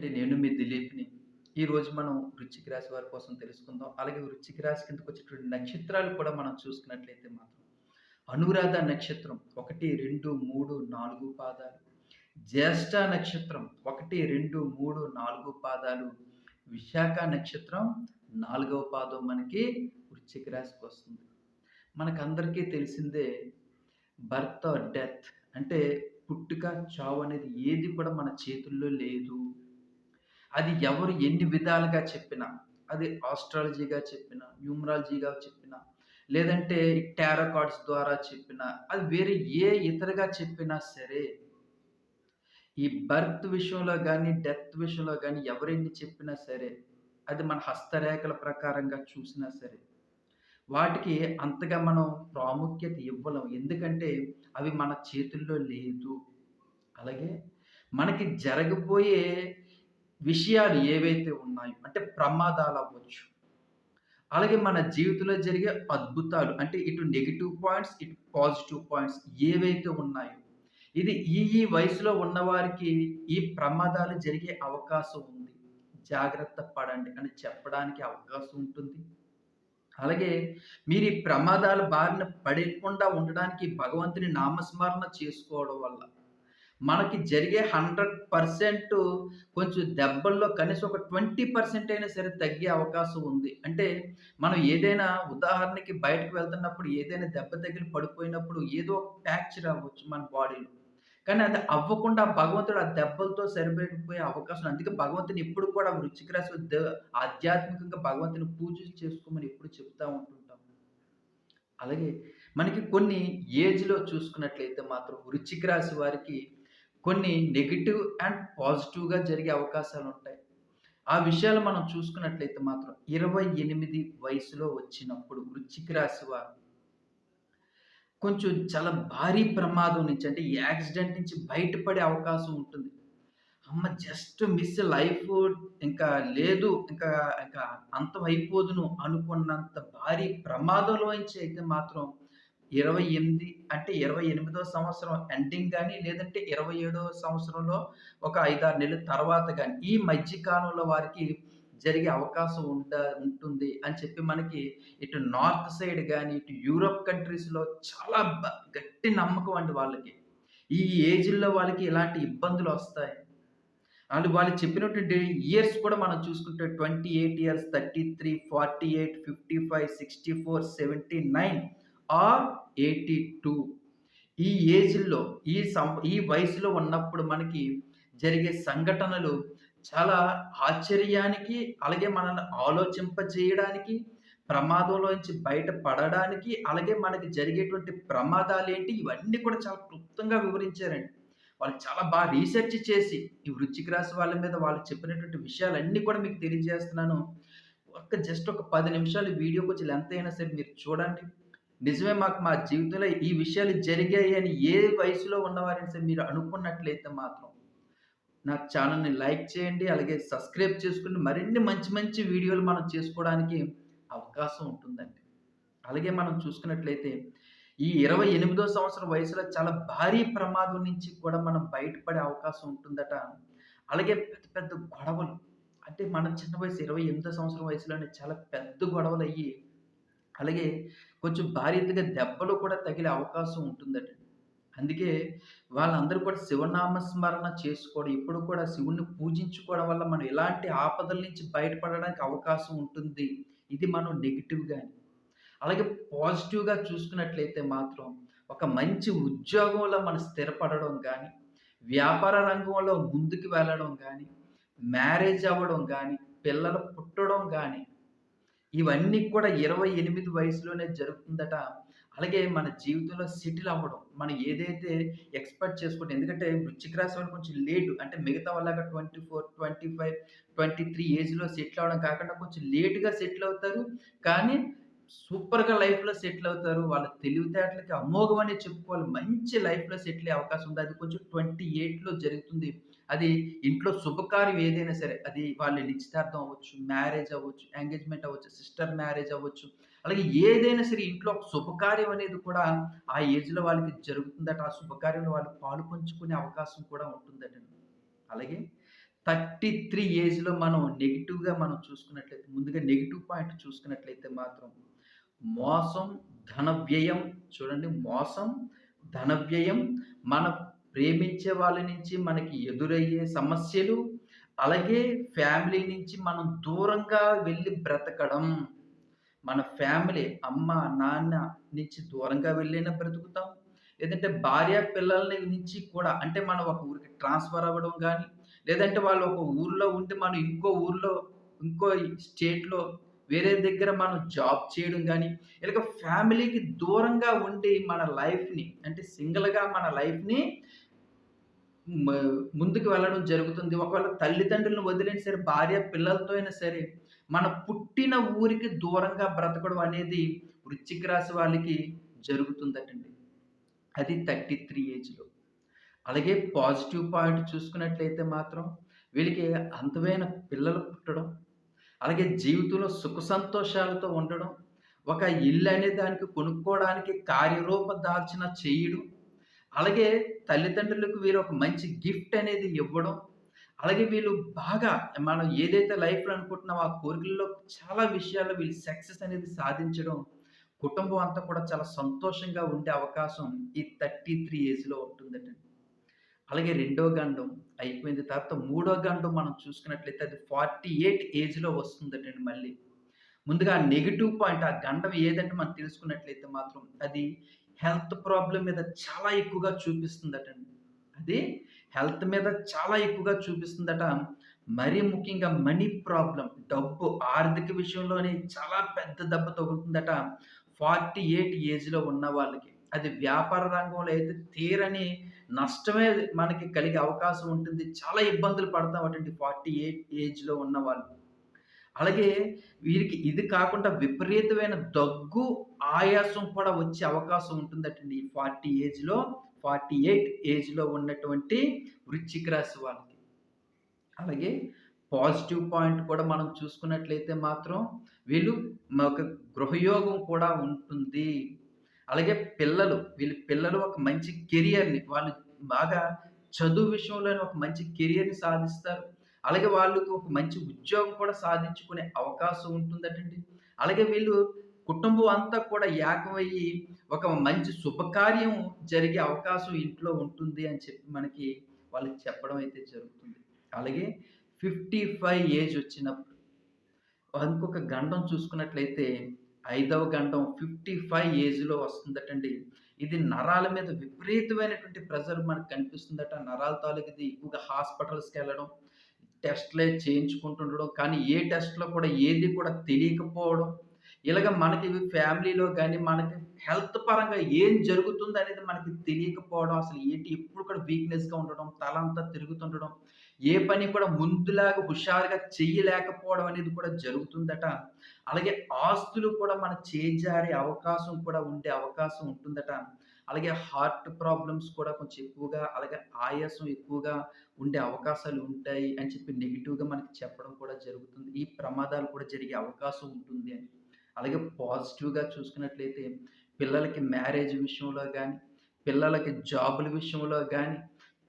అండి నేను మీ దిలీప్‌ని. ఈరోజు మనం వృచ్చిక రాశి వారి కోసం తెలుసుకుందాం. అలాగే వృచ్చిక రాశి కిందకి వచ్చేటువంటి నక్షత్రాలు కూడా మనం చూసుకున్నట్లయితే మాత్రం అనురాధ నక్షత్రం 1, 2, 3, 4 పాదాలు. జ్యేష్ఠ నక్షత్రం 1, 2, 3, 4 పాదాలు. విశాఖ నక్షత్రం నాలుగవ పాదం మనకి వృచ్చిక రాశికి వస్తుంది. మనకందరికీ తెలిసిందే బర్త్ డెత్ అంటే పుట్టుక, చావు అనేది ఏది కూడా మన చేతుల్లో లేదు. అది ఎవరు ఎన్ని విధాలుగా చెప్పినా, అది ఆస్ట్రాలజీగా చెప్పినా, న్యూమరాలజీగా చెప్పినా, లేదంటే టారో కార్డ్స్ ద్వారా చెప్పినా, అది వేరే ఏ ఇతరుగా చెప్పినా సరే, ఈ బర్త్ విషయంలో కానీ డెత్ విషయంలో కానీ ఎవరెన్ని చెప్పినా సరే, అది మన హస్తరేఖల ప్రకారంగా చూసినా సరే, వాటికి అంతగా మనం ప్రాముఖ్యత ఇవ్వలేం. ఎందుకంటే అవి మన చేతుల్లో లేదు. అలాగే మనకి జరగబోయే విషయాలు ఏవైతే ఉన్నాయో అంటే ప్రమాదాలు అవ్వచ్చు అలాగే మన జీవితంలో జరిగే అద్భుతాలు అంటే ఇటు నెగిటివ్ పాయింట్స్, ఇటు పాజిటివ్ పాయింట్స్ ఏవైతే ఉన్నాయో, ఇది ఈ ఈ వయసులో ఉన్నవారికి ఈ ప్రమాదాలు జరిగే అవకాశం ఉంది. జాగ్రత్త పడండి అని చెప్పడానికి అవకాశం ఉంటుంది. అలాగే మీరు ఈ ప్రమాదాల బారిన పడకుండా ఉండడానికి భగవంతుని నామస్మరణ చేసుకోవడం వల్ల మనకి జరిగే 100% కొంచెం దెబ్బల్లో కనీసం ఒక 20% అయినా సరే తగ్గే అవకాశం ఉంది. అంటే మనం ఏదైనా ఉదాహరణకి బయటకు వెళ్తున్నప్పుడు ఏదైనా దెబ్బ తగిలి పడిపోయినప్పుడు ఏదో ఒక ఫ్రాక్చర్ అవ్వచ్చు మన బాడీలో. కానీ అది అవ్వకుండా భగవంతుడు ఆ దెబ్బలతో సరిపోయిపోయే అవకాశం అందుకే భగవంతుని ఎప్పుడు కూడా వృశ్చిక రాశి ఆధ్యాత్మికంగా భగవంతుని పూజ చేసుకోమని ఎప్పుడు చెప్తా ఉంటుంటాం. అలాగే మనకి కొన్ని ఏజ్‌లో చూసుకున్నట్లయితే మాత్రం వృశ్చిక రాశి వారికి కొన్ని నెగిటివ్ అండ్ పాజిటివ్‌గా జరిగే అవకాశాలు ఉంటాయి ఆ విషయాలు మనం చూసుకున్నట్లయితే మాత్రం 28 వయసులో వచ్చినప్పుడు వృచ్చిక రాశి వారు కొంచెం చాలా భారీ ప్రమాదం నుంచి అంటే యాక్సిడెంట్ నుంచి బయటపడే అవకాశం ఉంటుంది. అమ్మ జస్ట్ మిస్ లైఫ్ ఇంకా లేదు. ఇంకా ఇంకా అంతం అయిపోదును అనుకున్నంత భారీ ప్రమాదంలోంచి అయితే మాత్రం 28 అంటే 28వ సంవత్సరం ఎండింగ్ కానీ లేదంటే 27వ సంవత్సరంలో ఒక 5, 6 నెలల తర్వాత కానీ ఈ మధ్యకాలంలో వారికి జరిగే అవకాశం ఉండ ఉంటుంది అని చెప్పి మనకి ఇటు నార్త్ సైడ్ కానీ ఇటు యూరోప్ కంట్రీస్‌లో చాలా గట్టి నమ్మకం అండి వాళ్ళకి. ఈ ఏజ్లో వాళ్ళకి ఇలాంటి ఇబ్బందులు వస్తాయి వాళ్ళు వాళ్ళు చెప్పినటువంటి ఇయర్స్ కూడా మనం చూసుకుంటే 28 ఇయర్స్, 33, 48, 55, 64, 79 ఆర్ 82 ఈ ఏజ్లో ఈ సం ఈ వయసులో ఉన్నప్పుడు మనకి జరిగే సంఘటనలు చాలా ఆశ్చర్యానికి, అలాగే మనల్ని ఆలోచింపజేయడానికి, ప్రమాదంలోంచి బయటపడడానికి అలాగే మనకి జరిగేటువంటి ప్రమాదాలు ఏంటి ఇవన్నీ కూడా చాలా క్లుప్తంగా వివరించారండి. వాళ్ళు చాలా బాగా రీసెర్చ్ చేసి ఈ వృచ్చిక రాశి వాళ్ళ మీద వాళ్ళు చెప్పినటువంటి విషయాలన్నీ కూడా మీకు తెలియజేస్తున్నాను. ఒక్క జస్ట్ ఒక పది నిమిషాలు వీడియో కొంచెం లెంత్ అయినా సరే మీరు చూడండి. నిజమే మాకు మా జీవితంలో ఈ విషయాలు జరిగాయి అని ఏ వయసులో ఉన్నవారైనా సరే మీరు అనుకున్నట్లయితే మాత్రం నా ఛానల్ని లైక్ చేయండి. అలాగే సబ్స్క్రైబ్ చేసుకుని మరిన్ని మంచి మంచి వీడియోలు మనం చేసుకోవడానికి అవకాశం ఉంటుందండి. అలాగే మనం చూసుకున్నట్లయితే ఈ 28వ సంవత్సరం వయసులో చాలా భారీ ప్రమాదం నుంచి కూడా మనం బయటపడే అవకాశం ఉంటుందట. అలాగే పెద్ద పెద్ద గొడవలు అంటే మన చిన్న వయసు 28 సంవత్సరం వయసులోనే చాలా పెద్ద గొడవలు అయ్యి అలాగే కొంచెం భారీ ఎత్తుగా దెబ్బలు కూడా తగిలే అవకాశం ఉంటుందట. అందుకే వాళ్ళందరూ కూడా శివనామ స్మరణ చేసుకోవడం, ఇప్పుడు కూడా శివుడిని పూజించుకోవడం వల్ల మనం ఎలాంటి ఆపదల నుంచి బయటపడడానికి అవకాశం ఉంటుంది. ఇది మనం నెగిటివ్గా అలాగే పాజిటివ్‌గా చూసుకున్నట్లయితే మాత్రం ఒక మంచి ఉద్యోగంలో మనం స్థిరపడడం కానీ వ్యాపార రంగంలో ముందుకు వెళ్ళడం కానీ మ్యారేజ్ అవ్వడం కానీ పిల్లలు పుట్టడం కానీ ఇవన్నీ కూడా 28 వయసులోనే జరుగుతుందట. అలాగే మన జీవితంలో సెటిల్ అవ్వడం. మనం ఏదైతే ఎక్స్‌పెక్ట్ చేసుకుంటే ఎందుకంటే వృచ్చిక రాశి వాళ్ళు కొంచెం లేటు అంటే మిగతా వాళ్ళకా twenty four twenty five twenty three ఏజ్‌లో సెటిల్ అవ్వడం కాకుండా కొంచెం లేటుగా సెటిల్ అవుతారు. కానీ సూపర్‌గా లైఫ్‌లో సెటిల్ అవుతారు. వాళ్ళ తెలివితేటలకి అమోఘం అనే చెప్పుకోవాలి. మంచి లైఫ్‌లో సెటిల్ అయ్యే అవకాశం ఉంది. అది కొంచెం 28లో జరుగుతుంది. అది ఇంట్లో శుభకార్యం ఏదైనా సరే, అది వాళ్ళ నిశ్చితార్థం అవ్వచ్చు, మ్యారేజ్ అవ్వచ్చు, ఎంగేజ్‌మెంట్ అవ్వచ్చు, సిస్టర్ మ్యారేజ్ అవ్వచ్చు. అలాగే ఏదైనా సరే ఇంట్లో ఒక శుభకార్యం అనేది కూడా ఆ ఏజ్‌లో వాళ్ళకి జరుగుతుందట. ఆ శుభకార్యంలో వాళ్ళు పాలు పంచుకునే అవకాశం కూడా ఉంటుందట అలాగే 33 ఏజ్‌లో మనం నెగిటివ్గా మనం చూసుకున్నట్లయితే ముందుగా నెగిటివ్ పాయింట్ చూసుకున్నట్లయితే మాత్రం మోసం, ధన వ్యయం చూడండి మోసం, ధన వ్యయం, మన ప్రేమించే వాళ్ళ నుంచి మనకి ఎదురయ్యే సమస్యలు, అలాగే ఫ్యామిలీ నుంచి మనం దూరంగా వెళ్ళి బ్రతకడం. మన ఫ్యామిలీ అమ్మ, నాన్న నుంచి దూరంగా వెళ్ళైనా బ్రతుకుతాం. లేదంటే భార్య, పిల్లల్ని నుంచి కూడా అంటే మనం ఒక ఊరికి ట్రాన్స్‌ఫర్ అవ్వడం కానీ లేదంటే వాళ్ళు ఒక ఊర్లో ఉంటే మనం ఇంకో ఊర్లో, ఇంకో స్టేట్‌లో వేరే దగ్గర మనం జాబ్ చేయడం కానీ ఇలాగ ఫ్యామిలీకి దూరంగా ఉండి మన లైఫ్‌ని అంటే సింగిల్‌గా మన లైఫ్‌ని ముందుకు వెళ్ళడం జరుగుతుంది. ఒకవేళ తల్లిదండ్రులను వదిలేని సరే, భార్య, పిల్లలతో అయినా సరే, మన పుట్టిన ఊరికి దూరంగా బ్రతకడం అనేది వృశ్చిక రాశి వాళ్ళకి జరుగుతుందటండి. అది 33 ఏజ్‌లో. అలాగే పాజిటివ్ పాయింట్ చూసుకున్నట్లయితే మాత్రం వీళ్ళకి అంతమైన పిల్లలు పుట్టడం, అలాగే జీవితంలో సుఖ సంతోషాలతో ఉండడం, ఒక ఇల్లు అనే దానికి కొనుక్కోవడానికి కార్యరూపం దాల్చిన చేయడం, అలాగే తల్లిదండ్రులకు వీరు ఒక మంచి గిఫ్ట్ అనేది ఇవ్వడం, అలాగే వీళ్ళు బాగా మనం ఏదైతే లైఫ్‌లో అనుకుంటున్నామో ఆ కోరికల్లో చాలా విషయాల్లో వీళ్ళు సక్సెస్ అనేది సాధించడం, కుటుంబం అంతా కూడా చాలా సంతోషంగా ఉండే అవకాశం ఈ 33 ఏజ్‌లో ఉంటుందటండి. అలాగే రెండో గండం అయిపోయింది. తర్వాత మూడో గండం మనం చూసుకున్నట్లయితే అది 48 ఏజ్‌లో వస్తుందటండి మళ్ళీ. ముందుగా నెగిటివ్ పాయింట్ ఆ గండం ఏదంటే మనం తెలుసుకున్నట్లయితే మాత్రం అది హెల్త్ ప్రాబ్లం మీద చాలా ఎక్కువగా చూపిస్తుందటండి. అది హెల్త్ మీద చాలా ఎక్కువగా చూపిస్తుందట. మరీ ముఖ్యంగా మనీ ప్రాబ్లం డబ్బు ఆర్థిక విషయంలోనే చాలా పెద్ద దెబ్బ తగులుతుందట. 48 ఏజ్‌లో ఉన్న వాళ్ళకి. అది వ్యాపార రంగంలో అయితే తీరని నష్టమే మనకి కలిగే అవకాశం ఉంటుంది. చాలా ఇబ్బందులు పడతామండి ఫార్టీ ఎయిట్ ఏజ్‌లో ఉన్న వాళ్ళు అలాగే వీరికి ఇది కాకుండా విపరీతమైన దగ్గు, ఆయాసం కూడా వచ్చే అవకాశం ఉంటుందటండి. ఈ 40 ఏజ్‌లో 48 ఏజ్‌లో ఉన్నటువంటి వృశ్చిక రాశి వాళ్ళకి. అలాగే పాజిటివ్ పాయింట్ కూడా మనం చూసుకున్నట్లయితే మాత్రం వీళ్ళు ఒక గృహయోగం కూడా ఉంటుంది. అలాగే పిల్లలు, వీళ్ళ పిల్లలు ఒక మంచి కెరియర్‌ని వాళ్ళు బాగా చదువు విషయంలోనే ఒక మంచి కెరియర్‌ని సాధిస్తారు. అలాగే వాళ్ళకు ఒక మంచి ఉద్యోగం కూడా సాధించుకునే అవకాశం ఉంటుందటండి. అలాగే వీళ్ళు కుటుంబం అంతా కూడా ఏకమయ్యి ఒక మంచి శుభకార్యం జరిగే అవకాశం ఇంట్లో ఉంటుంది అని చెప్పి మనకి వాళ్ళు చెప్పడం అయితే జరుగుతుంది. అలాగే 55 ఏజ్ వచ్చినప్పుడు ఇంకొక గండం చూసుకున్నట్లయితే ఐదవ గండం 55 ఏజ్‌లో వస్తుందటండి. ఇది నరాల మీద విపరీతమైనటువంటి ప్రెషర్ మనకు కనిపిస్తుందట. నరాల తాలూకుది ఎక్కువగా హాస్పిటల్స్‌కెళ్ళడం, టెస్ట్‌లే చేయించుకుంటుండడం. కానీ ఏ టెస్ట్‌లో కూడా ఏది కూడా తెలియకపోవడం. ఇలాగ మనకి ఫ్యామిలీలో కానీ మనకి హెల్త్ పరంగా ఏం జరుగుతుందనేది మనకి తెలియకపోవడం. అసలు ఏంటి ఎప్పుడు కూడా వీక్‌నెస్‌గా ఉండడం, తలంతా తిరుగుతుండడం. ఏ పని కూడా ముందులాగా హుషారుగా చెయ్యలేకపోవడం అనేది కూడా జరుగుతుందట. అలాగే ఆస్తులు కూడా మన చేజారే అవకాశం కూడా ఉండే అవకాశం ఉంటుందట. అలాగే హార్ట్ ప్రాబ్లమ్స్ కూడా కొంచెం ఎక్కువగా, అలాగే ఆయాసం ఎక్కువగా ఉండే అవకాశాలు ఉంటాయి అని చెప్పి నెగిటివ్గా మనకి చెప్పడం కూడా జరుగుతుంది. ఈ ప్రమాదాలు కూడా జరిగే అవకాశం ఉంటుంది అని. అలాగే పాజిటివ్‌గా చూసుకున్నట్లయితే పిల్లలకి మ్యారేజ్ విషయంలో కానీ పిల్లలకి జాబుల విషయంలో కానీ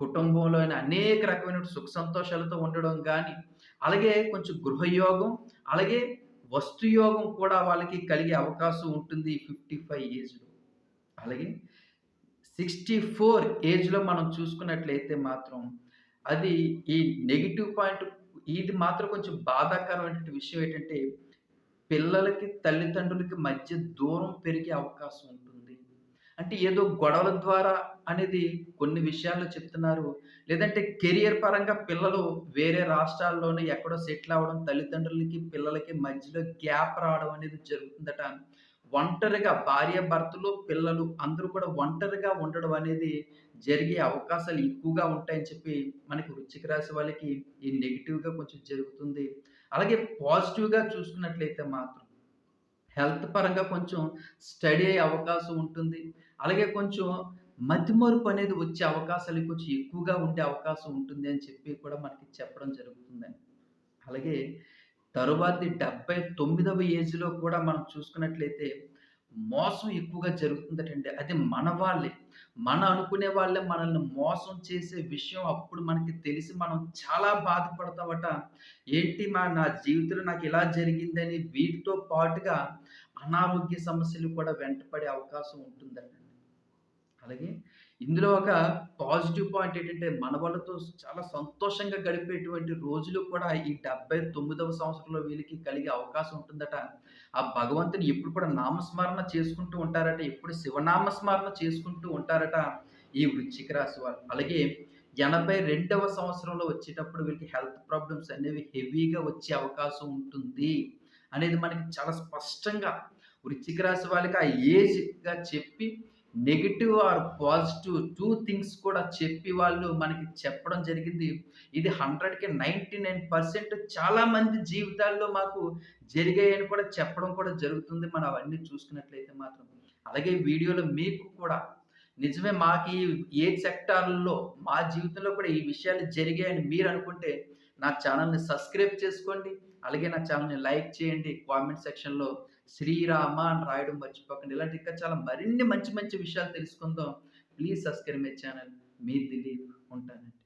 కుటుంబంలో అయిన అనేక రకమైన సుఖ సంతోషాలతో ఉండడం కానీ అలాగే కొంచెం గృహయోగం, అలాగే వస్తుయోగం కూడా వాళ్ళకి కలిగే అవకాశం ఉంటుంది 55 ఏజ్‌లో. అలాగే 64 ఏజ్‌లో మనం చూసుకున్నట్లయితే మాత్రం అది ఈ నెగిటివ్ పాయింట్ ఇది మాత్రం కొంచెం బాధాకరమైనటువంటి విషయం ఏంటంటే పిల్లలకి, తల్లిదండ్రులకి మధ్య దూరం పెరిగే అవకాశం ఉంటుంది. అంటే ఏదో గొడవల ద్వారా అనేది కొన్ని విషయాల్లో చెప్తున్నారు. లేదంటే కెరియర్ పరంగా పిల్లలు వేరే రాష్ట్రాల్లోనే ఎక్కడో సెటిల్ అవ్వడం, తల్లిదండ్రులకి, పిల్లలకి మధ్యలో గ్యాప్ రావడం అనేది జరుగుతుందట. ఒంటరిగా భార్యాభర్తలు, పిల్లలు అందరూ కూడా ఒంటరిగా ఉండడం అనేది జరిగే అవకాశాలు ఎక్కువగా ఉంటాయని చెప్పి మనకి వృచ్చిక రాశి వాళ్ళకి ఈ నెగిటివ్గా కొంచెం జరుగుతుంది. అలాగే పాజిటివ్‌గా చూసుకున్నట్లయితే మాత్రం హెల్త్ పరంగా కొంచెం స్టడీ అయ్యే అవకాశం ఉంటుంది. అలాగే కొంచెం మతిమరుపు అనేది వచ్చే అవకాశాలు కొంచెం ఎక్కువగా ఉండే అవకాశం ఉంటుంది అని చెప్పి కూడా మనకి చెప్పడం జరుగుతుందండి. అలాగే తరువాతి 79వ ఏజ్‌లో కూడా మనం చూసుకున్నట్లయితే మోసం ఎక్కువగా జరుగుతుందటండి. అది మన వాళ్ళే. మన అనుకునే వాళ్ళే మనల్ని మోసం చేసే విషయం అప్పుడు మనకి తెలిసి మనం చాలా బాధపడతామట. ఏంటి మా నా జీవితంలో నాకు ఇలా జరిగిందని వీటితో పాటుగా అనారోగ్య సమస్యలు కూడా వెంటపడే అవకాశం ఉంటుందండి. అలాగే ఇందులో ఒక పాజిటివ్ పాయింట్ ఏంటంటే, మన వాళ్ళతో చాలా సంతోషంగా గడిపేటువంటి రోజులు కూడా ఈ 79వ సంవత్సరంలో వీళ్ళకి కలిగే అవకాశం ఉంటుందట. ఆ భగవంతుని ఎప్పుడు కూడా నామస్మరణ చేసుకుంటూ ఉంటారట. ఎప్పుడు శివనామస్మరణ చేసుకుంటూ ఉంటారట ఈ వృచ్చిక రాశి వాళ్ళు. అలాగే 82వ సంవత్సరంలో వచ్చేటప్పుడు వీళ్ళకి హెల్త్ ప్రాబ్లమ్స్ అనేవి హెవీగా వచ్చే అవకాశం ఉంటుంది. అనేది మనకి చాలా స్పష్టంగా వృచ్చిక రాశి వాళ్ళకి ఆ ఏజ్‌గా చెప్పి negative or positive two things కూడా చెప్పి వాళ్ళు మనకి చెప్పడం జరిగింది. ఇది 100కి 99% చాలా మంది జీవితాల్లో మాకు జరిగాయని కూడా చెప్పడం కూడా జరుగుతుంది. మనం అవన్నీ చూసుకున్నట్లయితే మాత్రం. అలాగే వీడియోలో మీకు కూడా నిజమే మాకు ఈ ఏజ్ సెక్టార్‌లో మా జీవితంలో కూడా ఈ విషయాలు జరిగాయని మీరు అనుకుంటే నా ఛానల్ని సబ్స్క్రైబ్ చేసుకోండి. అలాగే నా ఛానల్ని లైక్ చేయండి. కామెంట్ సెక్షన్‌లో శ్రీరామ అని రాయడం మర్చిపోకండి. ఇలాంటి ఇంకా చాలా మరిన్ని మంచి మంచి విషయాలు తెలుసుకుందాం. Please subscribe my channel. మీ దిలీప్ ఉంటాను.